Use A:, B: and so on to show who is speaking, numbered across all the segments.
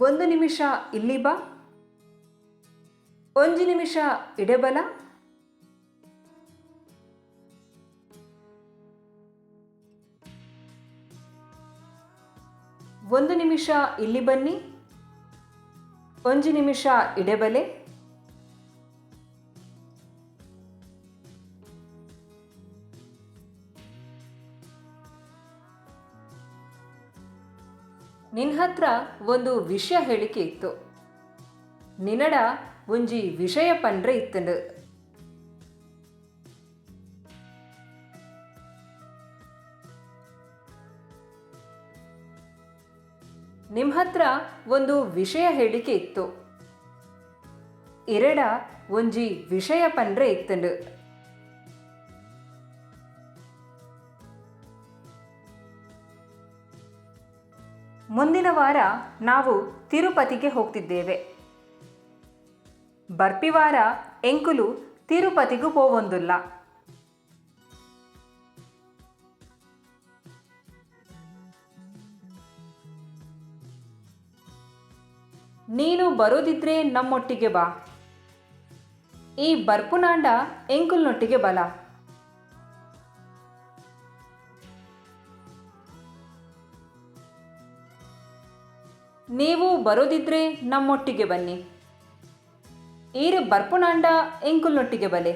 A: ಒಂದು ನಿಮಿಷ ಇಲ್ಲಿ ಬಾ. ಒಂದು ನಿಮಿಷ ಇಡೆಬಲ. ಒಂದು ನಿಮಿಷ ಇಲ್ಲಿ ಬನ್ನಿ. ಒಂದು ನಿಮಿಷ ಇಡೆಬಲೆ. ನಿನ್ ಹತ್ರ ಒಂದು ವಿಷಯ ಹೇಳಿಕೆ ಇತ್ತು. ನಿನಡ ಒಂಜಿ ವಿಷಯ ಪಂಡ್ರೆ ಇತ್ತಂಡು. ನಿಮ್ಮ ಹತ್ರ ಒಂದು ವಿಷಯ ಹೇಳಿಕೆ ಇತ್ತು. ಎರಡ ಒಂಜಿ ವಿಷಯ ಪಂಡ್ರೆ ಇತ್ತಂಡು. ಮುಂದಿನ ವಾರ ನಾವು ತಿರುಪತಿಗೆ ಹೋಗ್ತಿದ್ದೇವೆ. ಬರ್ಪಿವಾರ ಎಂಕುಲು ತಿರುಪತಿಗೂ ಹೋಗೊಂದಿಲ್ಲ ನೀನು ಬರೋದಿದ್ರೆ ನಮ್ಮೊಟ್ಟಿಗೆ ಬಾ. ಈ ಬರ್ಪುನಾಂಡ ಎಂಕುಲ್ನೊಟ್ಟಿಗೆ ಬಲ. ನೀವು ಬರೋದಿದ್ರೆ ನಮ್ಮೊಟ್ಟಿಗೆ ಬನ್ನಿ. ಈರು ಬರ್ಪುನಾಂಡ ಎಂಕುಲ್ನೊಟ್ಟಿಗೆ ಬಲೆ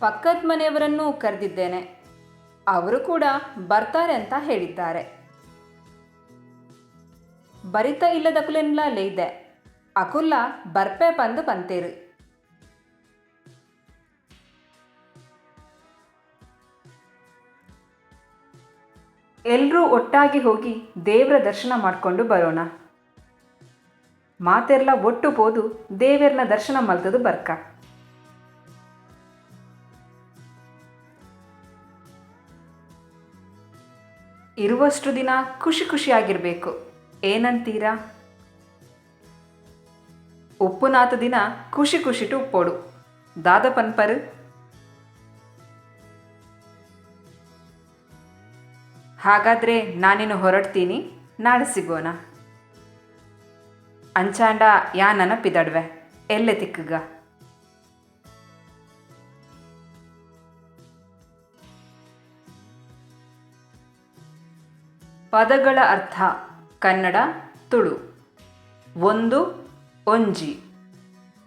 A: ಪಕ್ಕದ ಮನೆಯವರನ್ನು ಕರೆದಿದ್ದೇನೆ. ಅವರು ಕೂಡ ಬರ್ತಾರೆ ಅಂತ ಹೇಳಿದ್ದಾರೆ. ಬರಿತ ಇಲ್ಲದಕುಲೆನ್ಲ ಲೇಯ್ದೆ ಅಕುಲ್ಲ ಬರ್ಪೆ ಪಂದು ಪಂತೇರು ಎಲ್ಲರೂ ಒಟ್ಟಾಗಿ ಹೋಗಿ ದೇವರ ದರ್ಶನ ಮಾಡಿಕೊಂಡು ಬರೋಣ. ಮಾತೆರ್ಲ ಒಟ್ಟು ಹೋದು ದೇವರನ್ನ ದರ್ಶನ ಮಲ್ತದು ಬರ್ಕ. ಇರುವಷ್ಟು ದಿನ ಖುಷಿ ಖುಷಿಯಾಗಿರಬೇಕು. ಏನಂತೀರಾ? ಉಪ್ಪುನಾಥ ದಿನ ಖುಷಿ ಖುಷಿಟು ಉಪ್ಪೋಡು. ದಾದ ಪನ್ಪರು ಹಾಗಾದರೆ ನಾನಿನ್ನು ಹೊರಡ್ತೀನಿ. ನಾಳೆ ಸಿಗೋಣ. ಅಂಚಾಂಡ ಯಾ ನೆನಪಿದಡ್ವೆ ಎಲ್ಲೆ ತಿಕ್ಕಗ? ಪದಗಳ ಅರ್ಥ ಕನ್ನಡ, ತುಳು. ಒಂದು, ಒಂಜಿ.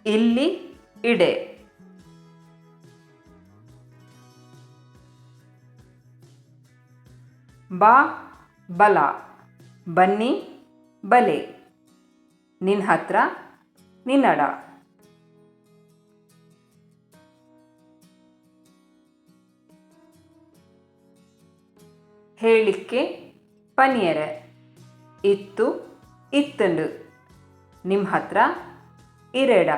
A: ಇಲ್ಲಿ, ಇಡೆ. ಬಾ ಬಲ. ಬನ್ನಿ ಬಲೆ. ನಿನ್ನ ಹತ್ರ ನಿನ್ನಡ ಹೇಳಿಕ್ಕೆ ಪನಿಯರೆ. ಇತ್ತು ಇತ್ತಂಡು. ನಿಮ್ಮ ಹತ್ರ ಇರೆಡ.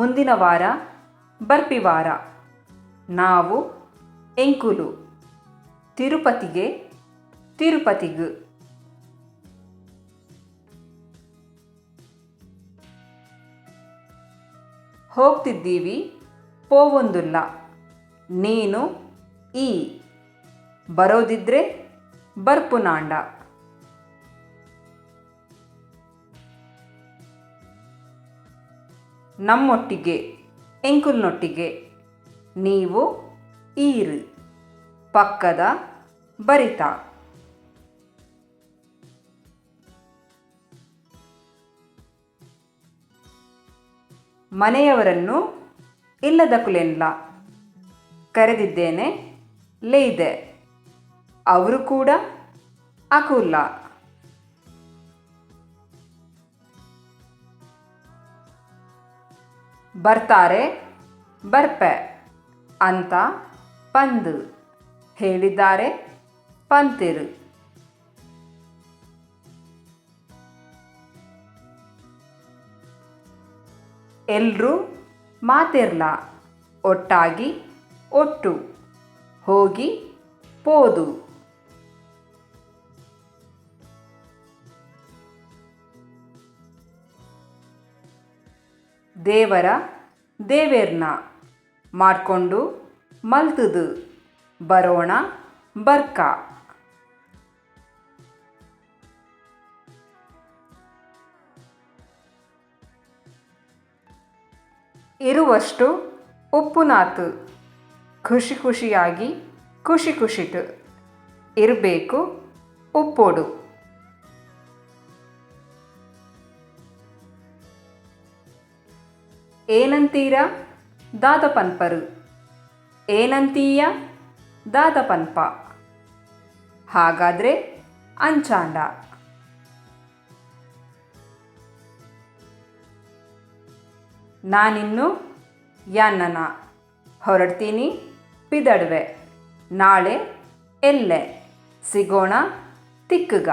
A: ಮುಂದಿನ ವಾರ ಬರ್ಪಿ ವಾರ ನಾವು ಎಂಕುಲು. ತಿರುಪತಿಗೆ ತಿರುಪತಿಗು. ಹೋಗ್ತಿದ್ದೀವಿ ಪೋವೊಂದುಲ್ಲ. ನೀನು ಈ. ಬರೋದಿದ್ರೆ ಬರ್ಪುನಾಂಡ ನಮ್ಮೊಟ್ಟಿಗೆ ಎಂಕುಲ್ನೊಟ್ಟಿಗೆ ನೀವು ಈರು ಪಕ್ಕದ ಬರಿತ. ಮನೆಯವರನ್ನು ಇಲ್ಲದ ಕುಲೆನ್ಲ. ಕರೆದಿದ್ದೇನೆ ಲೇಯ್ದೆ. ಅವರು ಕೂಡ ಅಕುಲ್ಲ ಬರ್ತಾರೆ ಬರ್ಪೆ ಅಂತ ಪಂದು ಹೇಳಿದ್ದಾರೆ ಪಂತಿರು. ಎಲ್ರೂ ಮಾತಿರ್ಲ ಒಟ್ಟಾಗಿ ಒಟ್ಟು ಹೋಗಿ ಪೋದು. ದೇವರ ದೇವೇರ್ನ ಮಾಡಿಕೊಂಡು ಮಲ್ತದು. ಬರೋಣ ಬರ್ಕ. ಇರುವಷ್ಟು ಉಪ್ಪುನಾತು. ಖುಷಿ ಖುಷಿಯಾಗಿ ಖುಷಿ ಖುಷಿಟು ಇರಬೇಕು ಉಪ್ಪೋಡು. ಏನಂತೀರ ದಾದಪನ್ಪರು. ಏನಂತೀಯ ದಾದಪನ್ಪ. ಹಾಗಾದರೆ ಅಂಚಾಂಡ. ನಾನಿನ್ನು ಯಾನ್ನನ ಹೊರಡ್ತೀನಿ ಪಿದಡ್ವೆ. ನಾಳೆ ಎಲ್ಲೆ. ಸಿಗೋಣ ತಿಕ್ಕಗ.